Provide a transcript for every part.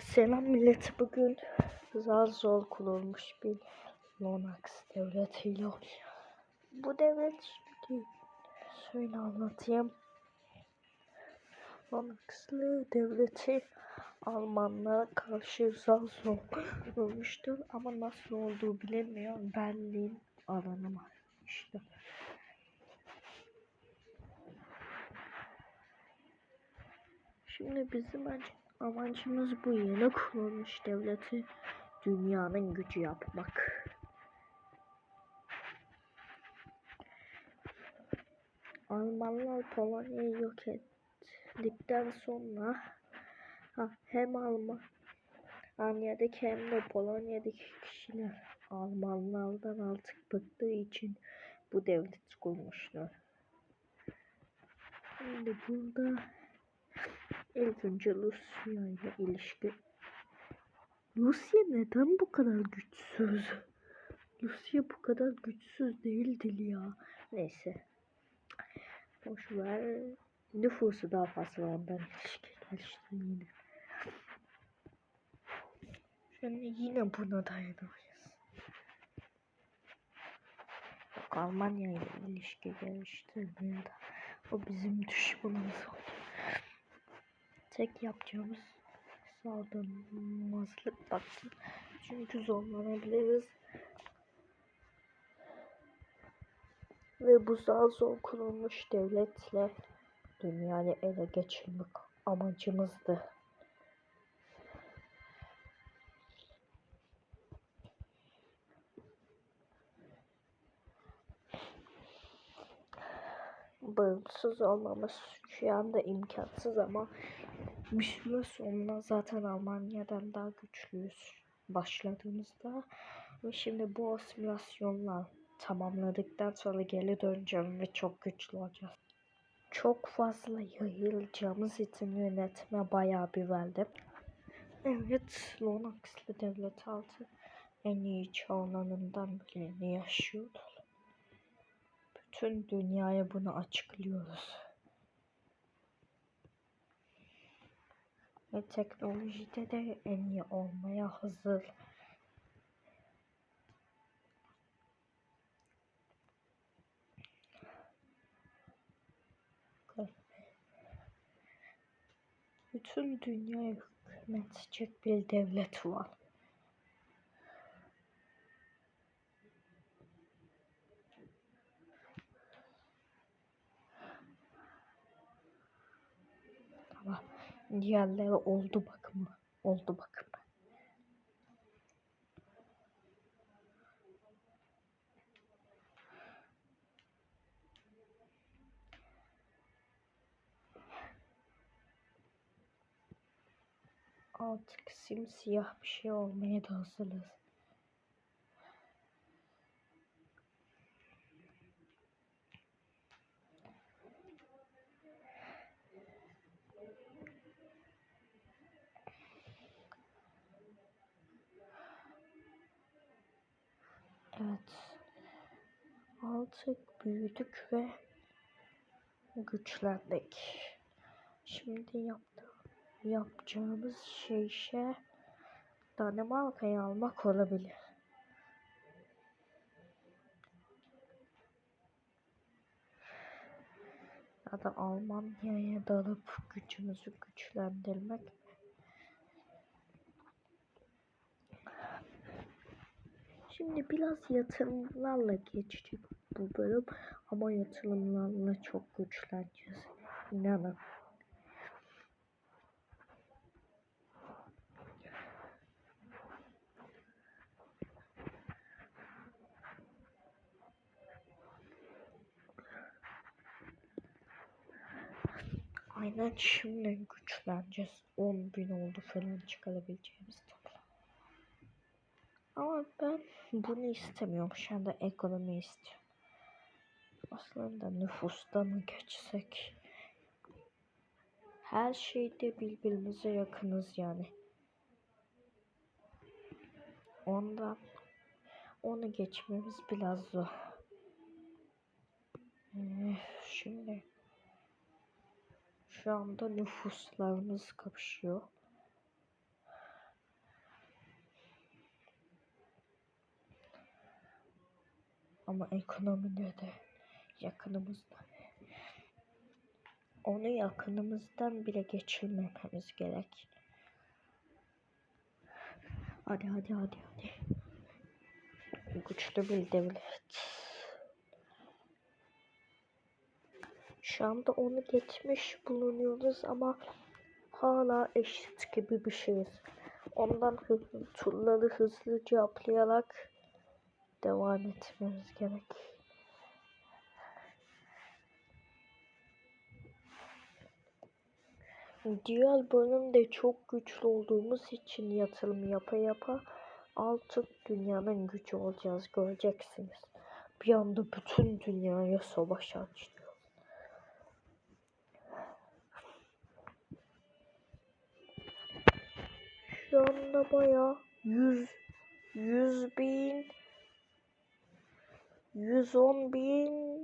Selam millet bugün zar zor kurulmuş bir Lonax devletiyle Bu devlet şimdi şöyle anlatayım. Lonax'lı devleti Almanlara karşı zar zor kurulmuştur ama nasıl olduğu bilinmiyor. Berlin alanı var işte. Şimdi bizim ac- amacımız bu yeni kurulmuş devleti dünyanın gücü yapmak. Almanlar Polonya'yı yok ettikten sonra ha, hem Almanya'daki hem de Polonya'daki kişiler Almanlardan artık bıktığı için bu devlet kurmuşlar. Şimdi burada İlk önce Rusya ile ilişki. Rusya neden bu kadar güçsüz? Rusya bu kadar güçsüz değildir ya. Neyse. Boş ver. Nüfusu daha fazla ondan ilişki geliştim yine. Şimdi yine buna dayanamayız. Almanya ile ilişki geliştirmeye o bizim düşmanımız oldu tek yapacağımız saldırmazlık baktım. Çünkü zorlanabiliriz. Ve bu zar zor kurulmuş devletle dünyayı ele geçirmek amacımızdı. Bağımsız olmamız şu anda imkansız ama bir süre sonra zaten Almanya'dan daha güçlüyüz başladığımızda. Ve şimdi bu asimilasyonla tamamladıktan sonra geri döneceğim ve çok güçlü olacağız. Çok fazla yayılacağımız için yönetme bayağı bir verdim. Evet, Lonax'lı devlet altı en iyi çağlarından birini yaşıyorlar. Bütün dünyaya bunu açıklıyoruz. Ve teknolojide de en iyi olmaya hazır. Bütün dünyaya hükmetecek bir devlet var. Tamam. Diğerleri oldu bakımı. Oldu bakımı. Artık simsiyah bir şey olmaya da hazırız. Evet. Artık büyüdük ve güçlendik. Şimdi yaptı, yapacağımız şey ise Danimarka'yı almak olabilir. Ya da Almanya'ya dalıp gücümüzü güçlendirmek Şimdi biraz yatırımlarla geçecek bu bölüm ama yatırımlarla çok güçleneceğiz. İnanın. Aynen şimdi güçleneceğiz. 10 bin oldu falan çıkarabileceğimiz ama ben bunu istemiyorum. Şu anda ekonomi istiyorum. Aslında nüfusta mı geçsek? Her şeyde birbirimize yakınız yani. Ondan onu geçmemiz biraz zor. Ee, şimdi şu anda nüfuslarımız kapışıyor. Ama ekonomide de yakınımızda. Onu yakınımızdan bile geçirmememiz gerek. Hadi hadi hadi hadi. Güçlü bir devlet. Şu anda onu geçmiş bulunuyoruz ama hala eşit gibi bir şeyiz. Ondan hızlı, turları hızlı cevaplayarak devam etmemiz gerek. Diğer bölümde çok güçlü olduğumuz için yatırım yapa yapa artık dünyanın gücü olacağız göreceksiniz. Bir anda bütün dünyaya savaş açtı. Şu anda baya 100 100 bin 110 bin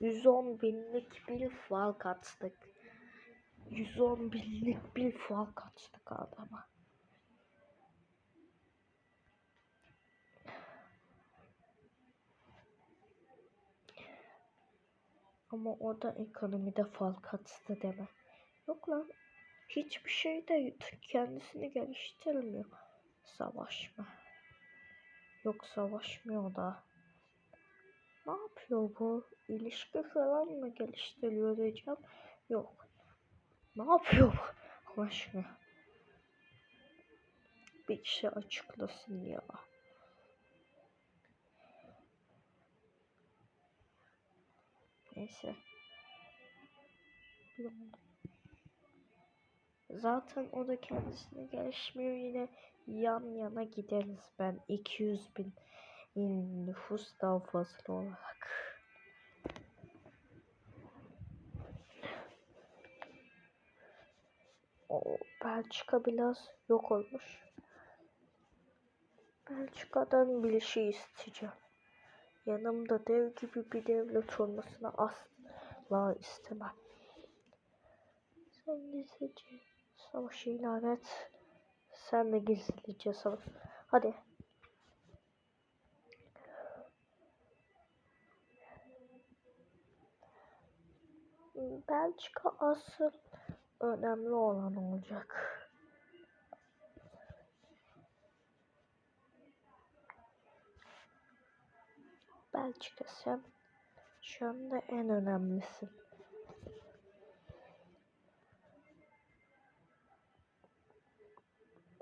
110 binlik bir fark attık. 110 binlik bir fark attık adama. Ama o da ekonomide fark attı deme. Yok lan hiçbir şey de kendisini geliştirmiyor. Savaşma. Yok savaşmıyor da. Ne yapıyor bu? İlişki falan mı geliştiriyor diyeceğim. Yok. Ne yapıyor bu? Allah. Bir kişi açıklasın ya. Neyse. Zaten o da kendisini gelişmiyor yine yan yana gideriz ben 200 bin nüfus daha fazla olarak. O Belçika biraz yok olmuş. Belçika'dan bir şey isteyeceğim. Yanımda dev gibi bir devlet olmasını asla istemem. Sen gizlice savaşı ilan et. Sen de gizlice savaş. Hadi. Belçika asıl önemli olan olacak. Belçika sen şu anda en önemlisin.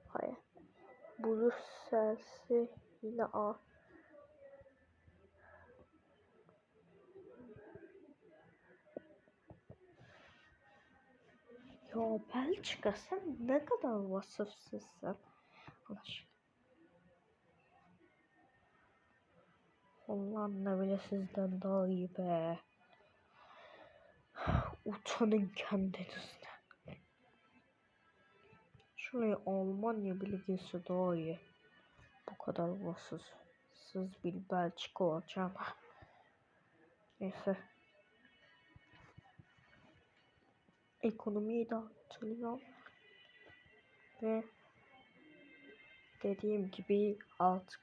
Hayır. Brüksel'si yine A. Ya Belçika sen ne kadar vasıfsızsın. Aşkına. Hollanda bile sizden daha iyi be. Utanın kendinizden. Şuraya Almanya bile gelse daha iyi. Bu kadar vasıfsız bir Belçika olacağım. Neyse. Ekonomiyi dağıtılıyor. Ve dediğim gibi artık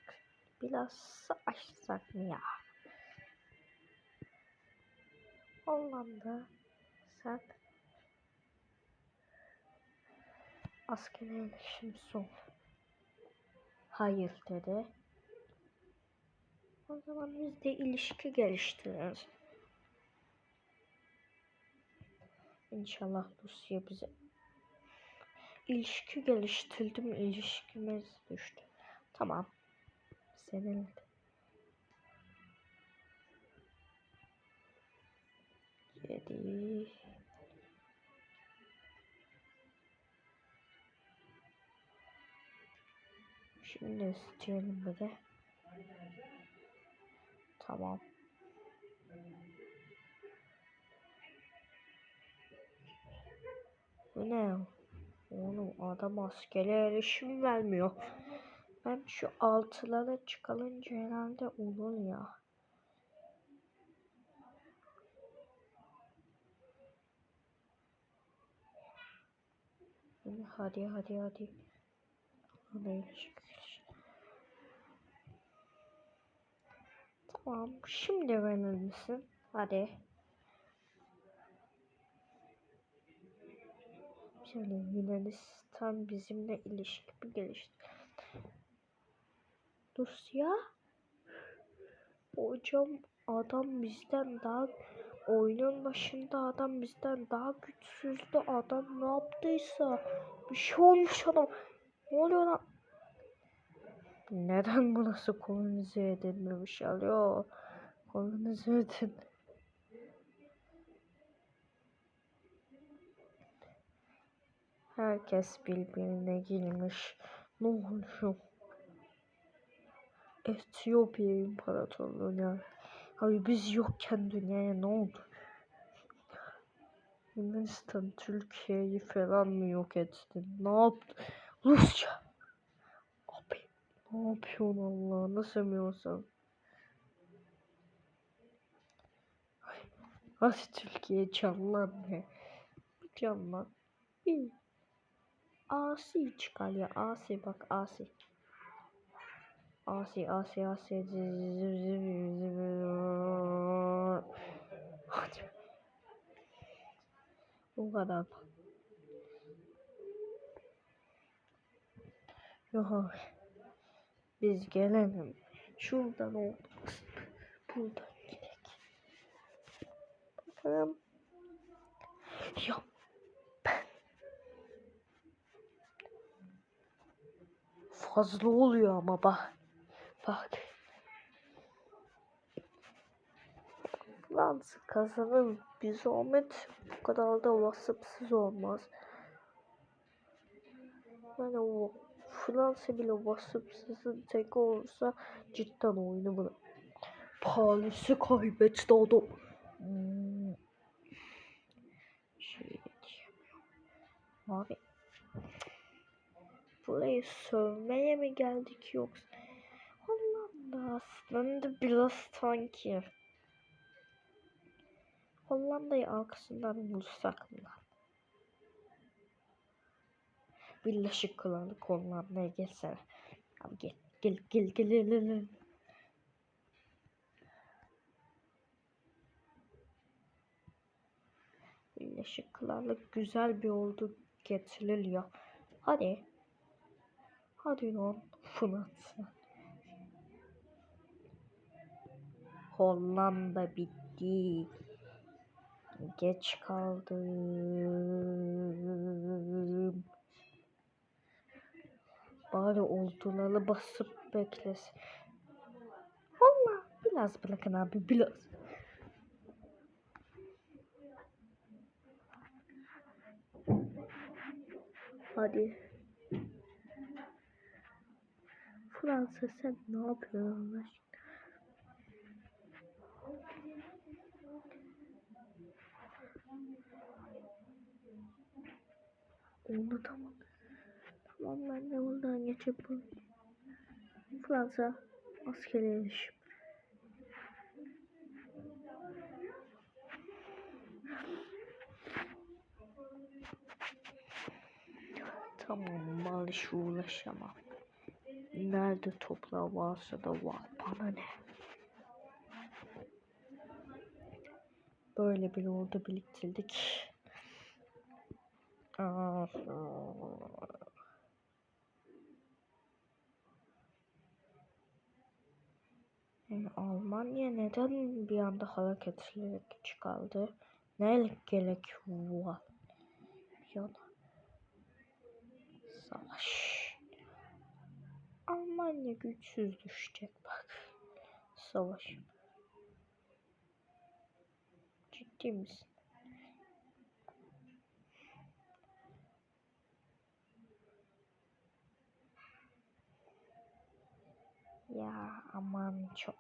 biraz savaşsak mı ya? Hollanda sen askere iletişim son. Hayır dedi. O zaman biz de ilişki geliştiririz. İnşallah Rusya bize ilişki geliştirdim ilişkimiz düştü. Tamam. Senin yedi Şimdi istiyorum bir de. Tamam. Bu ne? Oğlum adam askere erişim vermiyor. Ben şu altılara çıkalınca herhalde olur ya. Hadi hadi hadi. Tamam. Şimdi verir misin? Hadi. Şöyle Yunanistan bizimle ilişki mi gelişti? Rusya? Hocam adam bizden daha oyunun başında adam bizden daha güçsüzdü. Adam ne yaptıysa bir şey olmuş adam. Ne oluyor lan? Neden bu nasıl kolonize edilmemiş? Alo. Kolonize edin. Herkes birbirine girmiş. Ne oluyor? Etiyopya İmparatorluğu yani. Abi biz yokken dünyaya ne oldu? Yunanistan Türkiye'yi falan mı yok etti? Ne yaptı? Rusya. Abi ne yapıyorsun Allah? Nasıl sevmiyorsan? Ay, Hadi Türkiye canlan be. Canlan. Bir. Asi çıkar ya. Asi bak Asi. Asi Asi Asi. Hadi. Bu kadar. Yok. Biz gelelim. Şuradan oldu. Buradan gidelim. Bakalım. Ya ben fazla oluyor ama bak. Bak. Lan kazanın bir zahmet bu kadar da vasıfsız olmaz. Yani o Fransa bile vasıfsızın tek olursa cidden oyunu bırak. Paris'i kaybetti adam. Hmm. Şey. Abi. Burayı sövmeye mi geldik yoksa? Hollanda aslında biraz sanki. Hollanda'yı arkasından vursak mı? Birleşik Krallık Hollanda'ya gelsene. Abi gel gel gel gel gel gel. Birleşik Krallık güzel bir ordu getiriliyor. Hadi. Hadi lan Fransa. Hollanda bitti. Geç kaldım. Bari orduları basıp beklesin. Valla biraz bırakın abi biraz. Hadi. Fransa sen ne yapıyorsun Allah? Oldu tamam. Tamam ben de buradan geçip Fransa askeri erişim. Tamam barış uğraşamam. Nerede toprağı varsa da var. Bana ne? Böyle bir ordu biriktirdik. Aa, Yani Almanya neden bir anda hareketlilik çıkardı? Ne gerek var? Bir yana. Savaş. Almanya güçsüz düşecek bak. Savaş. Ciddi misin? Ya aman çok.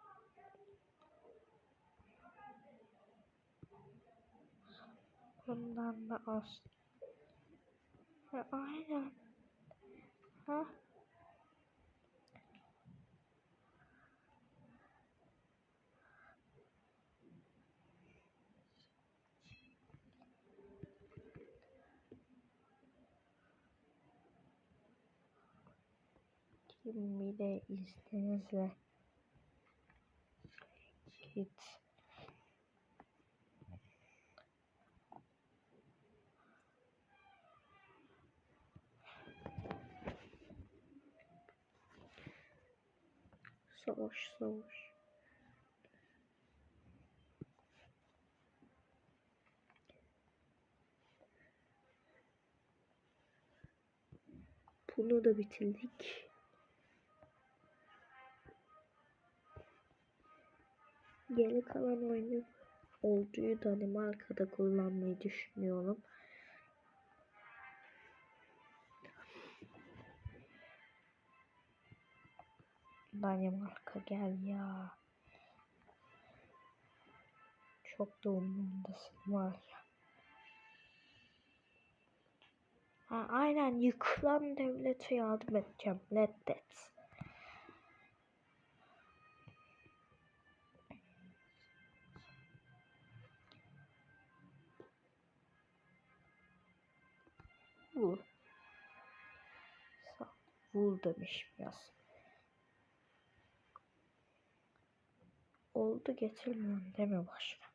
Bundan da az. Ha, aynen. Ha? De izninizle Git. Savaş savaş. Bunu da bitirdik. Geri kalan oyunu olduğu Danimarka'da kullanmayı düşünüyorum. Danimarka gel ya. Çok da umurumdasın var ya. Ha, aynen yıkılan devlete yardım edeceğim. Reddet. Vur. Sa- Vur demiş biraz. Oldu getirmiyorum deme başka.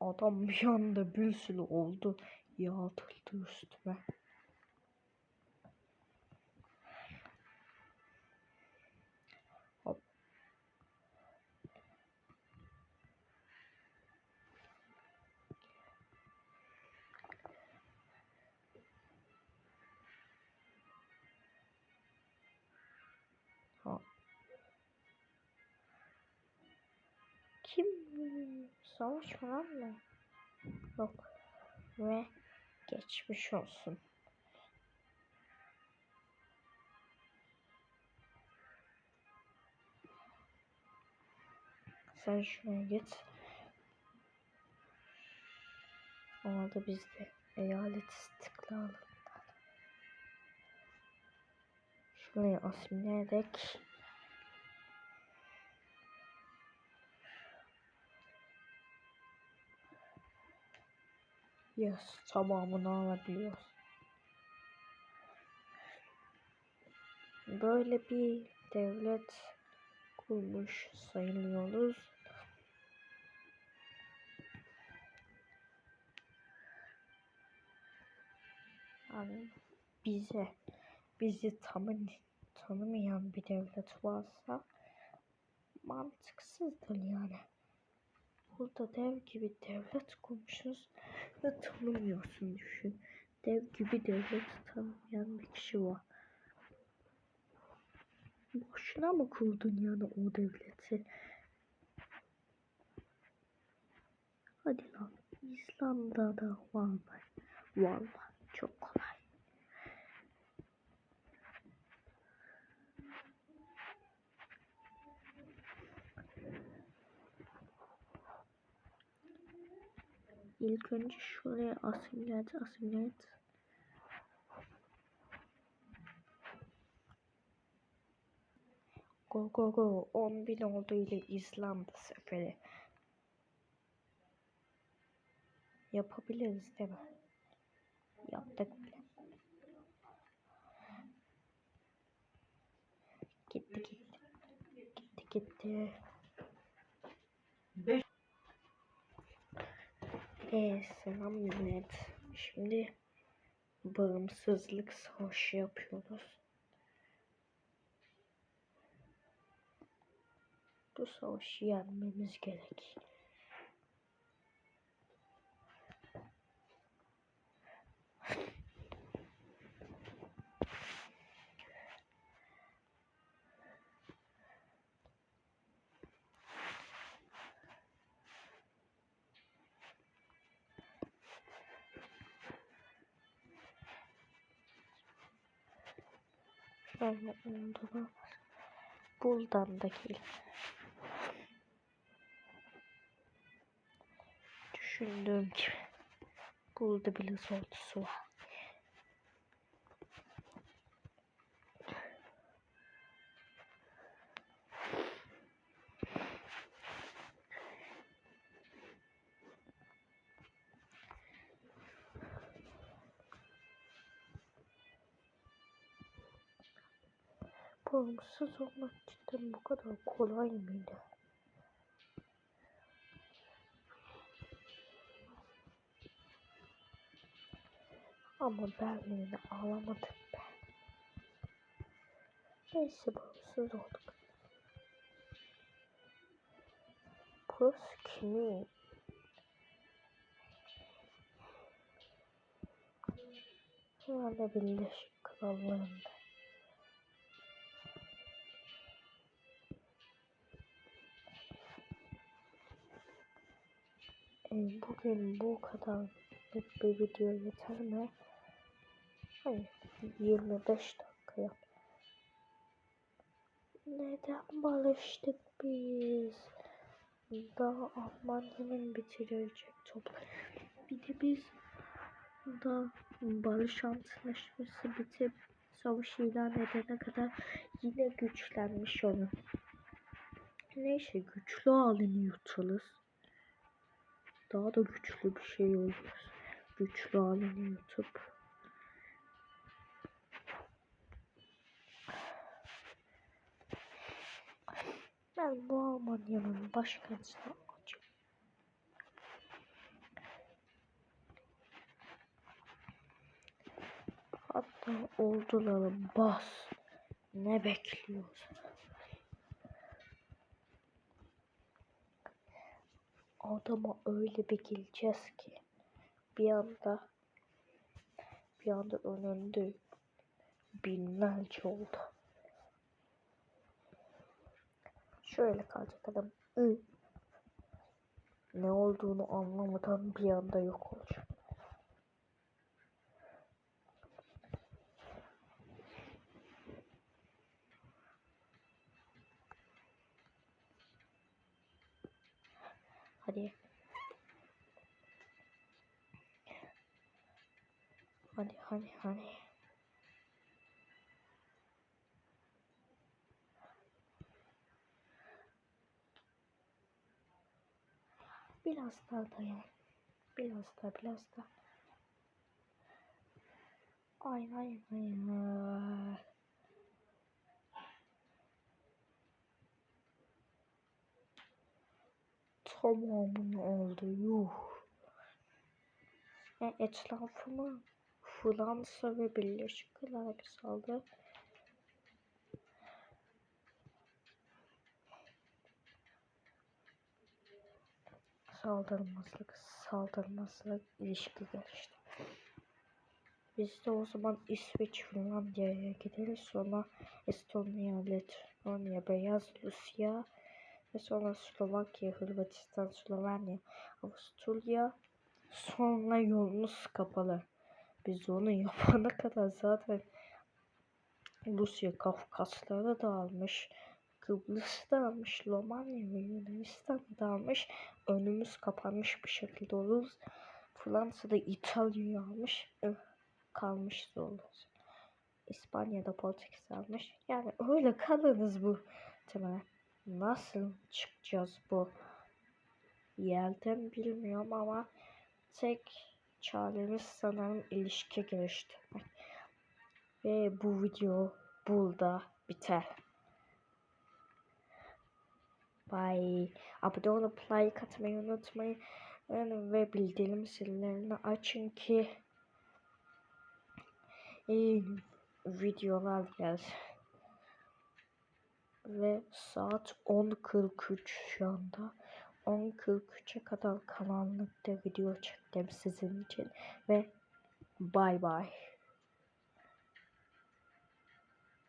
Adam bir anda bir sürü oldu. Yağdırdı üstüme. Savaş falan mı? Yok. Ve geçmiş olsun. Sen şuraya git. Ona da biz de eyalet istiklalı. Şuraya asimile edek. Yes, tamamını alabiliyoruz. Böyle bir devlet kurmuş sayılıyoruz. Yani bize, bizi tanı, tanımayan bir devlet varsa mantıksızdır yani. Burada dev gibi devlet kurmuşuz ve tanımıyorsun düşün. Dev gibi devlet tanımayan bir kişi var. Boşuna mı kurdun yani o devleti? Hadi lan. İslam'da da var mı? Valla çok kolay. İlk önce şuraya asimile et. Go go go 10 bin ordu ile İzlanda seferi. Yapabiliriz değil mi? Yaptık bile. Gitti gitti. Gitti gitti. Eee selam millet. Şimdi bağımsızlık savaşı yapıyoruz. Bu savaşı yenmemiz gerek. Şöyle olduğunu buradan da gel. Düşündüğüm gibi. Burada bile ordusu var. bağımsız olmak cidden bu kadar kolay mıydı? Ama Berlin'i alamadım ben. Neyse bağımsız olduk. Burası kimin? Herhalde Birleşik Krallığı'nda. Bugün bu kadar bir video yeter mi? Hayır. 25 dakika. Neden barıştık biz? Daha Almanya'nın bitirecek top. Bir de biz da barış antlaşması bitip savaş ilan edene kadar yine güçlenmiş olur. Neyse güçlü halini yutarız. Daha da güçlü bir şey olur. Güçlü halini yutup. Ben bu Almanya'nın başkentine alacağım. Hatta orduları bas. Ne bekliyorsun? Adama öyle bir geleceğiz ki bir anda bir anda önünde binlerce oldu. Şöyle kalacak adam. Ne olduğunu anlamadan bir anda yok olacak. Hadi. Hadi hadi hadi. Biraz daha dayan. Biraz daha biraz daha. Ay ay ay ay. Tamamını oldu yuh. E, etrafıma Fransa ve Birleşik Krallık saldı. Saldırmazlık, saldırmazlık ilişki gelişti. Biz de o zaman İsveç, Finlandiya'ya gideriz. Sonra Estonya, Letonya, Beyaz Rusya ve sonra Slovakya, Hırvatistan, Slovenya, Avusturya. Sonra yolumuz kapalı. Biz onu yapana kadar zaten Rusya Kafkasları da almış. Kıbrıs'ı da almış. Romanya ve Yunanistan'ı da. Önümüz kapanmış bir şekilde oluruz. Fransa'da İtalya'yı almış. Kalmış oluruz. İspanya'da Portekiz almış. Yani öyle kalırız bu. Tamam. Nasıl çıkacağız bu yerden bilmiyorum ama tek çaremiz sanırım ilişki geliştirmek. Ve bu video burada biter. Bye. Abone olup like atmayı unutmayın. Ve bildirim zillerini açın ki iyi videolar gelsin. Ve saat 10.43 şu anda. 10.43'e kadar karanlıkta video çektim sizin için. Ve bye bye.